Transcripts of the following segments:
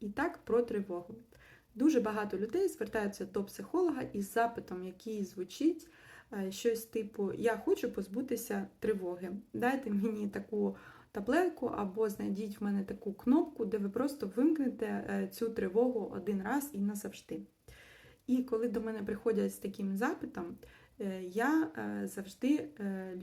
І так про тривогу. Дуже багато людей звертаються до психолога із запитом, який звучить е, щось типу Я хочу позбутися тривоги. Дайте мені таку таблетку або знайдіть в мене таку кнопку, де ви просто вимкнете е, цю тривогу один раз і назавжди. І коли до мене приходять з таким запитом, е, я завжди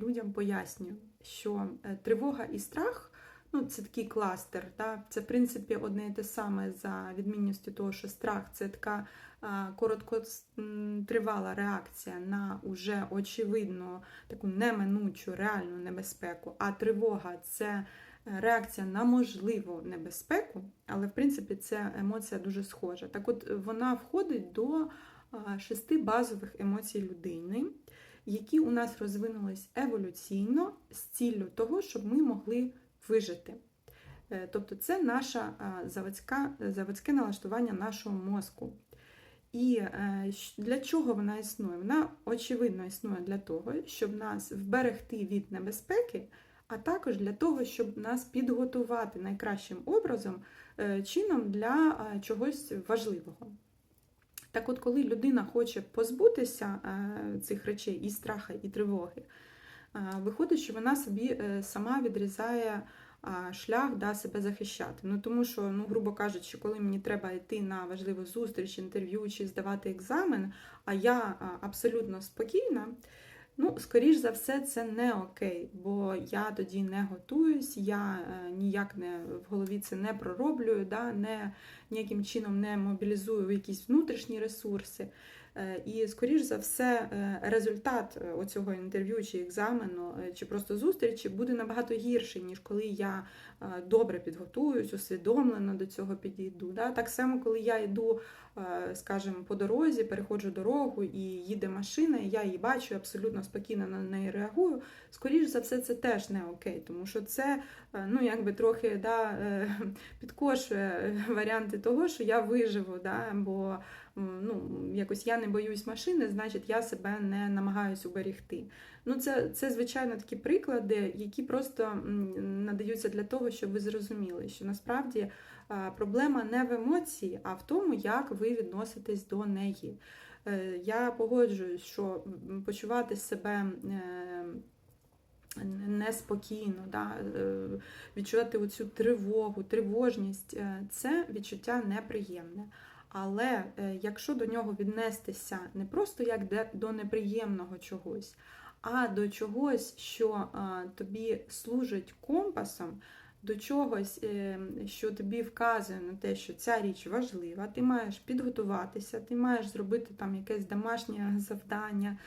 людям пояснюю, що тривога і страх ну, це такий кластер. Да? Це, в принципі, одне і те саме за відмінністю того, що страх це така короткотривала реакція на уже очевидну таку неминучу реальну небезпеку, а тривога це е, реакція на можливу небезпеку, але в принципі ця емоція дуже схожа. Так от вона входить до шести базових емоцій людини, які у нас розвинулись еволюційно з ціллю того, щоб ми могли вижити. Е, Тобто це наша заводська, заводське налаштування нашого мозку. І е, для чого вона існує? Вона очевидно існує для того, щоб нас вберегти від небезпеки, а також для того, щоб нас підготувати найкращим образом е, чином для е, чогось важливого. Так от, коли людина хоче позбутися е, цих речей і страха, і тривоги, е, виходить, що вона собі е, сама відрізає шлях да, себе захищати. Ну тому що, ну, грубо кажучи, коли мені треба йти на важливу зустріч, інтерв'ю чи здавати екзамен, а я абсолютно спокійна. Ну, скоріш за все, це не окей, бо я тоді не готуюсь, я е, ніяк не в голові це не пророблюю, да, не, ніяким чином не мобілізую якісь внутрішні ресурси. Е, І, скоріш за все, е, результат е, оцього інтерв'ю чи екзамену, чи просто зустрічі буде набагато гірший, ніж коли я добре підготуюсь, усвідомлено до цього підійду. Так само, коли я йду, скажімо, по дорозі, переходжу дорогу і їде машина, і я її бачу, абсолютно спокійно на неї реагую. Скоріш за все, це теж не окей, тому що це ну, якби трохи да, підкошує варіанти того, що я виживу, да? бо ну, якось я не боюсь машини, значить я себе не намагаюсь уберегти. Ну, це, це звичайно такі приклади, які просто надаються для того, щоб ви зрозуміли, що насправді проблема не в емоції, а в тому, як ви відноситесь до неї. Е, Я погоджуюсь, що почувати себе. е, Неспокійно, да, е, відчувати оцю тривогу, тривожність це відчуття неприємне. Але е, якщо до нього віднестися не просто як де- до неприємного чогось, а до чогось, що тобі служить компасом, до чогось, е, що тобі вказує на те, що ця річ важлива, ти маєш підготуватися, ти маєш зробити там якесь домашнє завдання,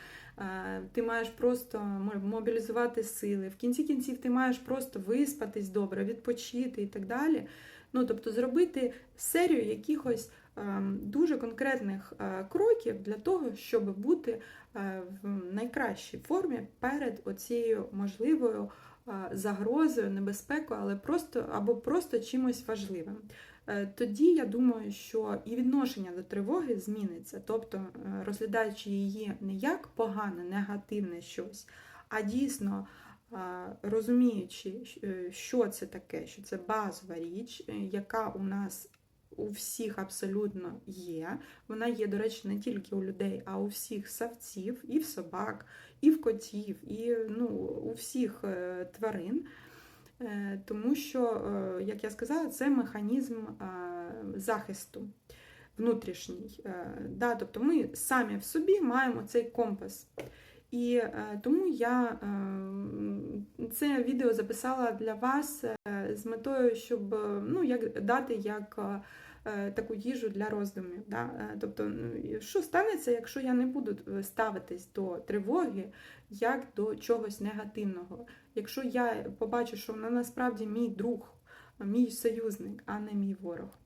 ти маєш просто мобілізувати сили. В кінці кінців ти маєш просто виспатись добре, відпочити і так далі. Ну, тобто зробити серію якихось ем, дуже конкретних е, кроків для того, щоб бути е, в найкращій формі перед оцією можливою е, загрозою, небезпекою, але просто або просто чимось важливим. Тоді я думаю, що і відношення до тривоги зміниться, тобто розглядаючи її не як погане, негативне щось, а дійсно розуміючи, е, що це таке, що це базова річ, е, яка у нас у всіх абсолютно є. Вона є, до речі, не тільки у людей, а у всіх савців, і в собак, і в котів, і ну, у всіх е, тварин. Тому що, як я сказала, це механізм захисту внутрішній. Да, тобто ми самі в собі маємо цей компас. І тому я це відео записала для вас е, з метою, щоб е, ну, як, дати як е, таку їжу для роздумів. Да? Тобто, ну, що станеться, якщо я не буду ставитись до тривоги як до чогось негативного? Якщо я побачу, що вона насправді мій друг, мій союзник, а не мій ворог.